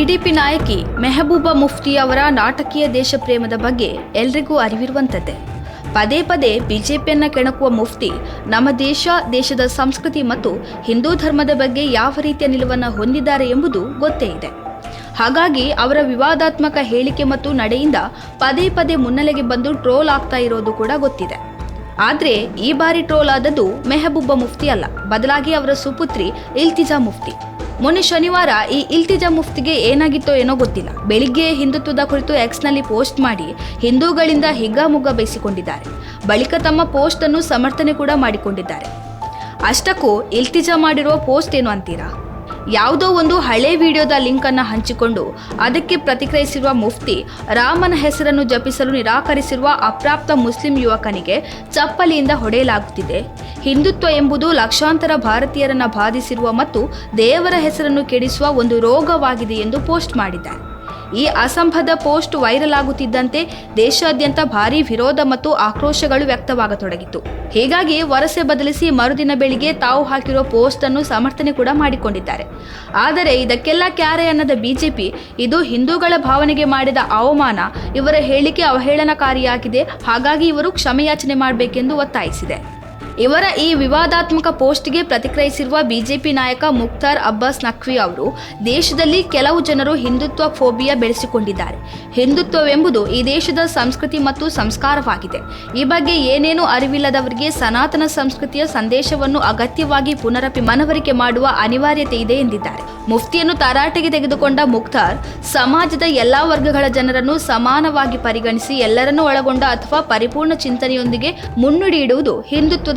PDP ನಾಯಕಿ ಮೆಹಬೂಬಾ ಮುಫ್ತಿ ಅವರ ನಾಟಕೀಯ ದೇಶಪ್ರೇಮದ ಬಗ್ಗೆ ಎಲ್ರಿಗೂ ಅರಿವಿರುವಂಥದ್ದೇ ಪದೇ ಪದೇ ಬಿಜೆಪಿಯನ್ನ ಕೆಣಕುವ ಮುಫ್ತಿ ನಮ್ಮ ದೇಶ, ದೇಶದ ಸಂಸ್ಕೃತಿ ಮತ್ತು ಹಿಂದೂ ಧರ್ಮದ ಬಗ್ಗೆ ಯಾವ ರೀತಿಯ ನಿಲುವನ್ನು ಹೊಂದಿದ್ದಾರೆ ಎಂಬುದು ಗೊತ್ತೇ ಇದೆ. ಹಾಗಾಗಿ ಅವರ ವಿವಾದಾತ್ಮಕ ಹೇಳಿಕೆ ಮತ್ತು ನಡೆಯಿಂದ ಪದೇ ಪದೇ ಮುನ್ನೆಲೆಗೆ ಬಂದು ಟ್ರೋಲ್ ಆಗ್ತಾ ಇರೋದು ಕೂಡ ಗೊತ್ತಿದೆ. ಆದರೆ ಈ ಬಾರಿ ಟ್ರೋಲ್ ಆದದ್ದು ಮೆಹಬೂಬ ಮುಫ್ತಿ ಅಲ್ಲ. ಬದಲಾಗಿ ಅವರ ಸುಪುತ್ರಿ ಇಲ್ತಿಜಾ ಮುಫ್ತಿ. ಮೊನ್ನೆ ಶನಿವಾರ ಈ ಇಲ್ತಿಜಾ ಮುಫ್ತಿಗೆ ಏನಾಗಿತ್ತೋ ಏನೋ ಗೊತ್ತಿಲ್ಲ. ಬೆಳಿಗ್ಗೆ ಹಿಂದುತ್ವದ ಕುರಿತು ಎಕ್ಸ್ನಲ್ಲಿ ಪೋಸ್ಟ್ ಮಾಡಿ ಹಿಂದೂಗಳಿಂದ ಹಿಗ್ಗಾಮುಗ್ಗ ಬೇಯಿಸಿಕೊಂಡಿದ್ದಾರೆ. ಬಳಿಕ ತಮ್ಮ ಪೋಸ್ಟ್ ಅನ್ನು ಸಮರ್ಥನೆ ಕೂಡ ಮಾಡಿಕೊಂಡಿದ್ದಾರೆ. ಅಷ್ಟಕ್ಕೂ ಇಲ್ತಿಜಾ ಮಾಡಿರುವ ಪೋಸ್ಟ್ ಏನು ಅಂತೀರಾ? ಯಾವುದೋ ಒಂದು ಹಳೆ ವಿಡಿಯೋದ ಲಿಂಕ್ ಅನ್ನು ಹಂಚಿಕೊಂಡು ಅದಕ್ಕೆ ಪ್ರತಿಕ್ರಿಯಿಸಿರುವ ಮುಫ್ತಿ, ರಾಮನ ಹೆಸರನ್ನು ಜಪಿಸಲು ನಿರಾಕರಿಸಿರುವ ಅಪ್ರಾಪ್ತ ಮುಸ್ಲಿಂ ಯುವಕನಿಗೆ ಚಪ್ಪಲಿಯಿಂದ ಹೊಡೆಯಲಾಗುತ್ತಿದೆ. ಹಿಂದುತ್ವ ಎಂಬುದು ಲಕ್ಷಾಂತರ ಭಾರತೀಯರನ್ನು ಬಾಧಿಸಿರುವ ಮತ್ತು ದೇವರ ಹೆಸರನ್ನು ಕೆಡಿಸುವ ಒಂದು ರೋಗವಾಗಿದೆ ಎಂದು ಪೋಸ್ಟ್ ಮಾಡಿದ್ದಾರೆ. ಈ ಅಸಂಭದ ಪೋಸ್ಟ್ ವೈರಲ್ ಆಗುತ್ತಿದ್ದಂತೆ ದೇಶಾದ್ಯಂತ ಭಾರೀ ವಿರೋಧ ಮತ್ತು ಆಕ್ರೋಶಗಳು ವ್ಯಕ್ತವಾಗತೊಡಗಿತು ಹೀಗಾಗಿ ವರಸೆ ಬದಲಿಸಿ ಮರುದಿನ ಬೆಳಿಗ್ಗೆ ತಾವು ಹಾಕಿರೋ ಪೋಸ್ಟ್ ಅನ್ನು ಸಮರ್ಥನೆ ಕೂಡ ಮಾಡಿಕೊಂಡಿದ್ದಾರೆ. ಆದರೆ ಇದಕ್ಕೆಲ್ಲ ಕ್ಯಾರೆ ಅನ್ನದ ಬಿಜೆಪಿ ಇದು ಹಿಂದೂಗಳ ಭಾವನೆಗೆ ಮಾಡಿದ ಅವಮಾನ, ಇವರ ಹೇಳಿಕೆ ಅವಹೇಳನಕಾರಿಯಾಗಿದೆ. ಹಾಗಾಗಿ ಇವರು ಕ್ಷಮೆಯಾಚನೆ ಮಾಡಬೇಕೆಂದು ಒತ್ತಾಯಿಸಿದೆ. ಇವರ ಈ ವಿವಾದಾತ್ಮಕ ಪೋಸ್ಟ್ಗೆ ಪ್ರತಿಕ್ರಿಯಿಸಿರುವ ಬಿಜೆಪಿ ನಾಯಕ ಮುಖ್ತಾರ್ ಅಬ್ಬಾಸ್ ನಖ್ವಿ ಅವರು, ದೇಶದಲ್ಲಿ ಕೆಲವು ಜನರು ಹಿಂದುತ್ವ ಫೋಬಿಯಾ ಬೆಳೆಸಿಕೊಂಡಿದ್ದಾರೆ. ಹಿಂದುತ್ವವೆಂಬುದು ಈ ದೇಶದ ಸಂಸ್ಕೃತಿ ಮತ್ತು ಸಂಸ್ಕಾರವಾಗಿದೆ. ಈ ಬಗ್ಗೆ ಏನೇನೂ ಅರಿವಿಲ್ಲದವರಿಗೆ ಸನಾತನ ಸಂಸ್ಕೃತಿಯ ಸಂದೇಶವನ್ನು ಅಗತ್ಯವಾಗಿ ಪುನರಪಿ ಮನವರಿಕೆ ಮಾಡುವ ಅನಿವಾರ್ಯತೆ ಇದೆ ಎಂದಿದ್ದಾರೆ. ಮುಫ್ತಿಯನ್ನು ತರಾಟೆಗೆ ತೆಗೆದುಕೊಂಡ ಮುಖ್ತಾರ್, ಸಮಾಜದ ಎಲ್ಲಾ ವರ್ಗಗಳ ಜನರನ್ನು ಸಮಾನವಾಗಿ ಪರಿಗಣಿಸಿ ಎಲ್ಲರನ್ನೂ ಒಳಗೊಂಡ ಅಥವಾ ಪರಿಪೂರ್ಣ ಚಿಂತನೆಯೊಂದಿಗೆ ಮುನ್ನುಡಿ ಇಡುವುದು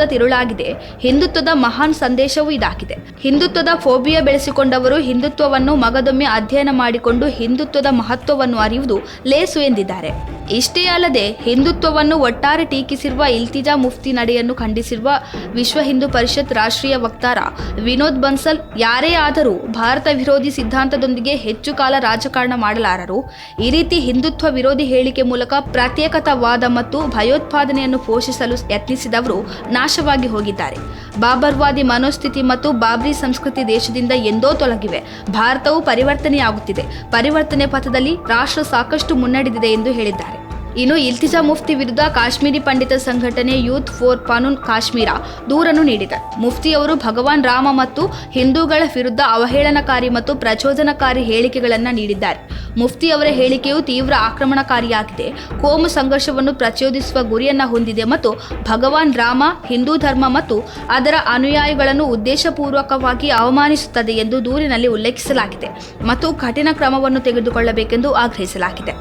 ತಿರುಳಾಗಿದೆ. ಹಿಂದುತ್ವದ ಮಹಾನ್ ಸಂದೇಶವೂ ಇದಾಗಿದೆ. ಹಿಂದುತ್ವದ ಫೋಬಿಯಾ ಬೆಳೆಸಿಕೊಂಡವರು ಹಿಂದುತ್ವವನ್ನು ಮಗದೊಮ್ಮೆ ಅಧ್ಯಯನ ಮಾಡಿಕೊಂಡು ಹಿಂದುತ್ವದ ಮಹತ್ವವನ್ನು ಅರಿಯುವುದು ಲೇಸು ಎಂದಿದ್ದಾರೆ. ಇಷ್ಟೇ ಅಲ್ಲದೆ ಹಿಂದುತ್ವವನ್ನು ಒಟ್ಟಾರೆ ಟೀಕಿಸಿರುವ ಇಲ್ತಿಜಾ ಮುಫ್ತಿ ನಡೆಯನ್ನು ಖಂಡಿಸಿರುವ ವಿಶ್ವ ಹಿಂದೂ ಪರಿಷತ್ ರಾಷ್ಟ್ರೀಯ ವಕ್ತಾರ ವಿನೋದ್ ಬನ್ಸಲ್, ಯಾರೇ ಆದರೂ ಭಾರತ ವಿರೋಧಿ ಸಿದ್ಧಾಂತದೊಂದಿಗೆ ಹೆಚ್ಚು ಕಾಲ ರಾಜಕಾರಣ ಮಾಡಲಾರರು. ಈ ರೀತಿ ಹಿಂದುತ್ವ ವಿರೋಧಿ ಹೇಳಿಕೆ ಮೂಲಕ ಪ್ರತ್ಯೇಕತಾವಾದ ಮತ್ತು ಭಯೋತ್ಪಾದನೆಯನ್ನು ಪೋಷಿಸಲು ಯತ್ನಿಸಿದವರು ನಾಶವಾಗಿ ಹೋಗಿದ್ದಾರೆ. ಬಾಬರ್ವಾದಿ ಮನೋಸ್ಥಿತಿ ಮತ್ತು ಬಾಬ್ರಿ ಸಂಸ್ಕೃತಿ ದೇಶದಿಂದ ಎಂದೋ ತೊಲಗಿವೆ. ಭಾರತವು ಪರಿವರ್ತನೆಯಾಗುತ್ತಿದೆ. ಪರಿವರ್ತನೆ ಪಥದಲ್ಲಿ ರಾಷ್ಟ್ರ ಸಾಕಷ್ಟು ಮುನ್ನಡೆದಿದೆ ಎಂದು ಹೇಳಿದ್ದಾರೆ. ಇನ್ನು ಇಲ್ತಿಜಾ ಮುಫ್ತಿ ವಿರುದ್ಧ ಕಾಶ್ಮೀರಿ ಪಂಡಿತ ಸಂಘಟನೆ ಯೂತ್ ಫೋರ್ ಕಾನೂನ್ ಕಾಶ್ಮೀರ ದೂರನ್ನು ನೀಡಿದೆ. ಮುಫ್ತಿಯವರು ಭಗವಾನ್ ರಾಮ ಮತ್ತು ಹಿಂದೂಗಳ ವಿರುದ್ಧ ಅವಹೇಳನಕಾರಿ ಮತ್ತು ಪ್ರಚೋದನಕಾರಿ ಹೇಳಿಕೆಗಳನ್ನು ನೀಡಿದ್ದಾರೆ. ಮುಫ್ತಿ ಅವರ ಹೇಳಿಕೆಯು ತೀವ್ರ ಆಕ್ರಮಣಕಾರಿಯಾಗಿದೆ. ಕೋಮು ಸಂಘರ್ಷವನ್ನು ಪ್ರಚೋದಿಸುವ ಗುರಿಯನ್ನು ಹೊಂದಿದೆ ಮತ್ತು ಭಗವಾನ್ ರಾಮ, ಹಿಂದೂ ಧರ್ಮ ಮತ್ತು ಅದರ ಅನುಯಾಯಿಗಳನ್ನು ಉದ್ದೇಶಪೂರ್ವಕವಾಗಿ ಅವಮಾನಿಸುತ್ತದೆ ಎಂದು ದೂರಿನಲ್ಲಿ ಉಲ್ಲೇಖಿಸಲಾಗಿದೆ ಮತ್ತು ಕಠಿಣ ಕ್ರಮವನ್ನು ತೆಗೆದುಕೊಳ್ಳಬೇಕೆಂದು ಆಗ್ರಹಿಸಲಾಗಿದೆ.